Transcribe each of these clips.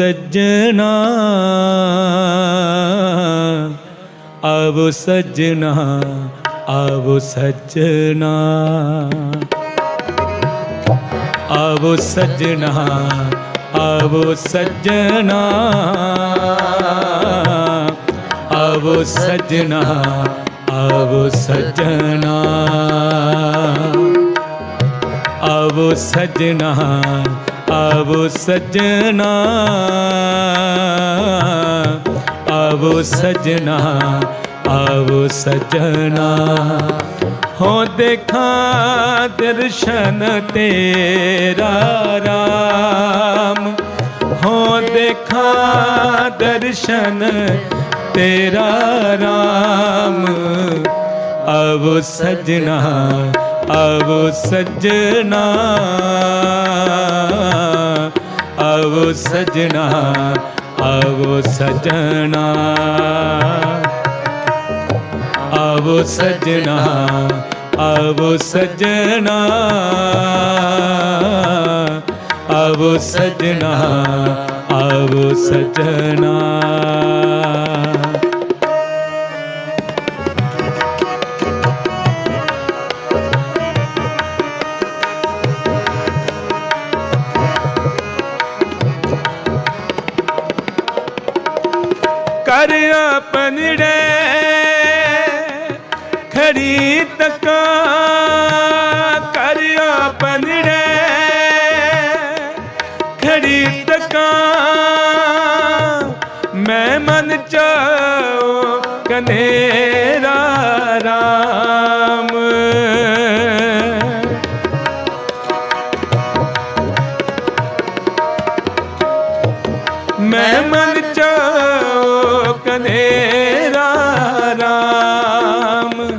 सजना। अब सजना अब सजना। अब सजना अब सजना। अब सजना अब सजना। अब सजना ਆਵੋ ਸੱਜਣਾ ਆਵੋ ਸੱਜਣਾ ਆਵੋ ਸੱਜਣਾ। ਹੋ ਦੇਖਾਂ ਦਰਸ਼ਨ ਤੇਰਾ ਰਾਮ। ਹੋ ਦੇਖਾਂ ਦਰਸ਼ਨ ਤੇਰਾ ਰਾਮ। ਆਵੋ ਸਜਣਾ, ਆਵੋ ਸੱਜਣਾ। ਆਵੋ ਸਜਣਾ ਆਵੋ ਸੱਜਣਾ। ਆਵੋ ਸੱਜਣਾ ਆਵੋ ਸੱਜਣਾ। ਆਵੋ ਸੱਜਣਾ ਆਵੋ ਸੱਜਣਾ। ਕਰ ਆਪਨੜੇ ਖੜੀ ਤਕਾ ਕਰ ਆਪਨੜੇ ਖੜੀ ਤਕਾ ਮੈਂ ਮਨ ਚਾਉ ਕਨੇਰਾ ਰਾਮ। ਮੈਂ ਮਨ ਚਾਉ ਰਾਮ,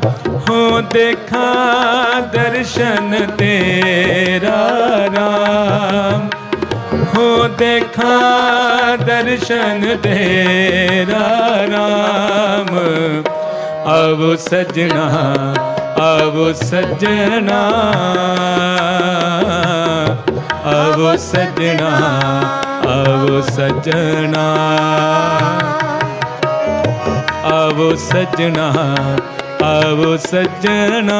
ਹੋ ਦੇਖਾਂ ਦਰਸ਼ਨ ਤੇਰਾ ਰਾਮ। ਹੋ ਦੇਖਾਂ ਦਰਸ਼ਨ ਤੇਰਾ ਰਾਮ। ਆਵੋ ਸਜਣਾ ਆਵੋ ਸਜਣਾ। ਆਵੋ ਸਜਣਾ ਆਵੋ ਸਜਣਾ। ਆਵੋ ਸੱਜਣਾ ਆਵੋ ਸੱਜਣਾ।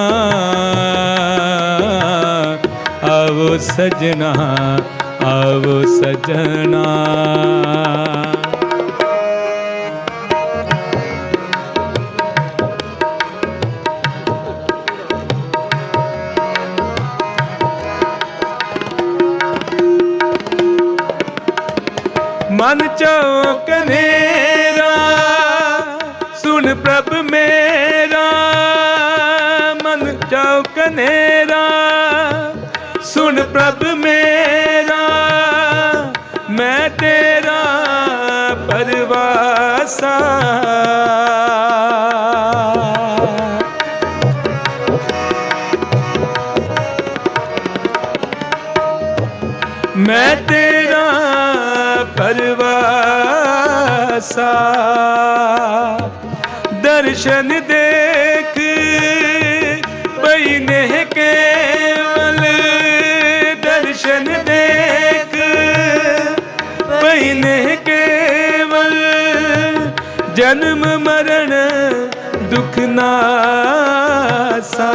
ਆਵੋ ਸਜਣਾ ਆਵੋ ਸੱਜਣਾ। ਮਨ ਚੌਕ ਨੇਰਾ। ਸੁਣ ਪ੍ਰਭ ਮੇਰਾ, ਮਨ ਚੌਕ ਨੇਰਾ ਸੁਣ ਪ੍ਰਭ ਮੇਰਾ, ਮੈਂ ਤੇਰਾ ਪਰਵਾਸਾ। ਮੈਂ ਤੇਰਾ ਪਰਵਾਸਾ। ਦਰਸ਼ਨ ਦੇਖ ਬਈ ਨੇ ਕੇਵਲ। ਦਰਸ਼ਨ ਦੇਖ ਬਈ ਨੇ ਕੇਵਲ। ਜਨਮ ਮਰਨ ਦੁਖ ਨਾਸਾ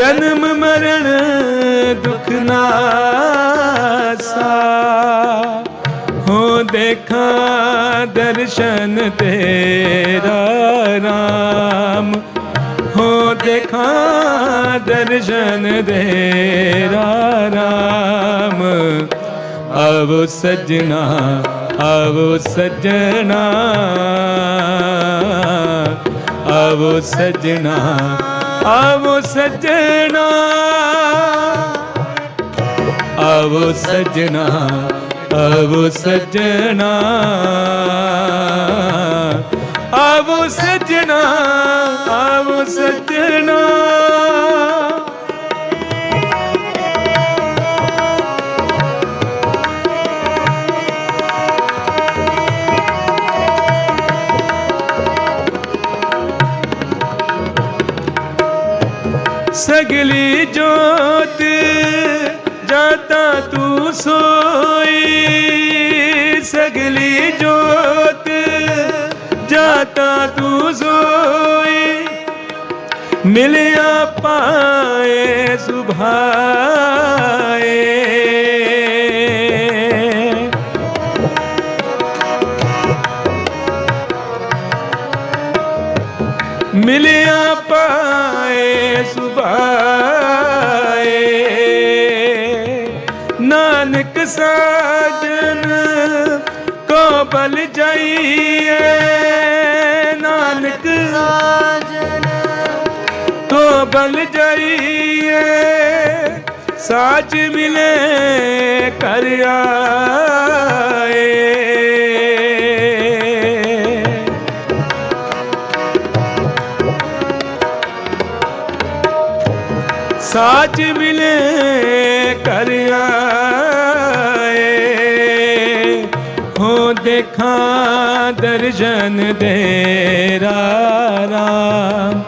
ਜਨਮ ਮਰਨ ਦੁਖ ਨਾਸਾ ਹੋ ਦੇਖਾਂ ਦਰਸ਼ਨ ਤੇਰਾ ਰਾਮ। ਹੋ ਦੇਖਾਂ ਦਰਸ਼ਨ ਤੇਰਾ ਰਾਮ। ਆਵੋ ਸਜਣਾ ਆਵੋ ਸਜਣਾ। ਆਵੋ ਸਜਣਾ ਆਵੋ ਸੱਜਣਾ ਆਵੋ ਸੱਜਣਾ ਆਵੋ ਸੱਜਣਾ ਆਵੋ ਸੱਜਣਾ ਆਵੋ ਸੱਜਣਾ। ਸਗਲੀ ਜੋਤ ਜਾਤਾ ਤੂੰ ਸੋਈ। ਸਗਲੀ ਜੋਤ ਜਾਤਾ ਤੂੰ ਸੋਈ। ਮਿਲਿਆ ਪਾਏ ਸੁਭਾਏ। ਮਿਲਿਆ ਪਾਏ, ਸੁਭਾਏ। ਨਾਨਕ ਸਾਜਨ ਕੋ ਬਲ ਜਾਈਏ। ਨਾਨਕ ਸਾਜਨ ਕੋ ਬਲ ਜਾਈਏ। ਸਾਚ ਮਿਲੇ ਕਰ ਆਏ। ਸਾਚ ਮਿਲੇ ਕਰ ਆਏ। ਹੋ ਦੇਖਾਂ ਦਰਸ਼ਨ ਤੇਰਾ ਰਾਮ।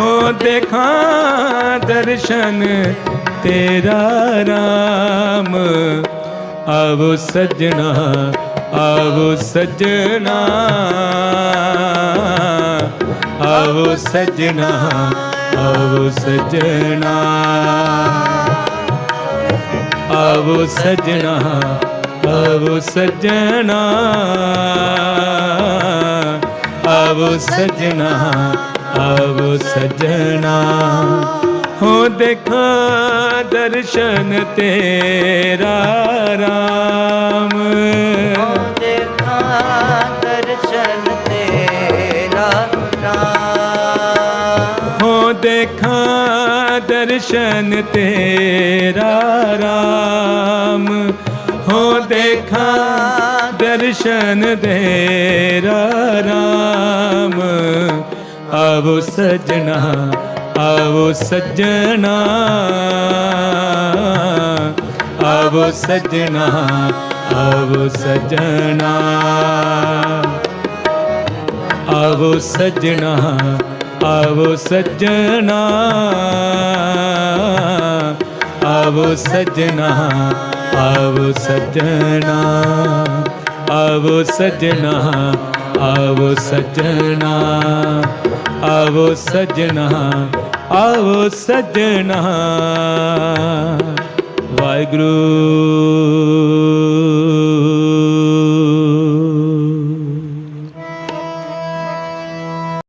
ਹੋ ਦੇਖਾਂ ਦਰਸ਼ਨ ਤੇਰਾ ਰਾਮ। ਆਵੋ ਸਜਣਾ ਆਵੋ ਸਜਣਾ। ਆਵੋ ਸਜਣਾ। ਆਵੋ ਸਜਣਾ। ਆਵੋ ਸਜਣਾ ਆਵੋ ਸਜਣਾ। ਆਵੋ ਸਜਣਾ ਆਵੋ ਸਜਣਾ। ਹੋ ਦੇਖਾਂ ਦਰਸ਼ਨ ਤੇਰਾ ਰਾਮ। ਦੇਖਾਂ ਦੇਖਾਂ ਦਰਸ਼ਨ ਤੇਰਾ ਰਾਮ। ਹੋ ਦੇਖਾਂ ਦਰਸ਼ਨ ਤੇਰਾ ਰਾਮ। ਆਵੋ ਸਜਣਾ ਆਵੋ ਸਜਣਾ। ਆਵੋ ਸਜਣਾ ਆਵੋ ਸਜਣਾ। ਆਵੋ ਸਜਣਾ। ਆਵੋ ਸੱਜਣਾ ਆਵੋ ਸੱਜਣਾ ਆਵੋ ਸੱਜਣਾ ਆਵੋ ਸੱਜਣਾ ਆਵੋ ਸੱਜਣਾ ਆਵੋ ਸੱਜਣਾ ਆਵੋ ਸੱਜਣਾ। ਵਾਹਿਗੁਰੂ।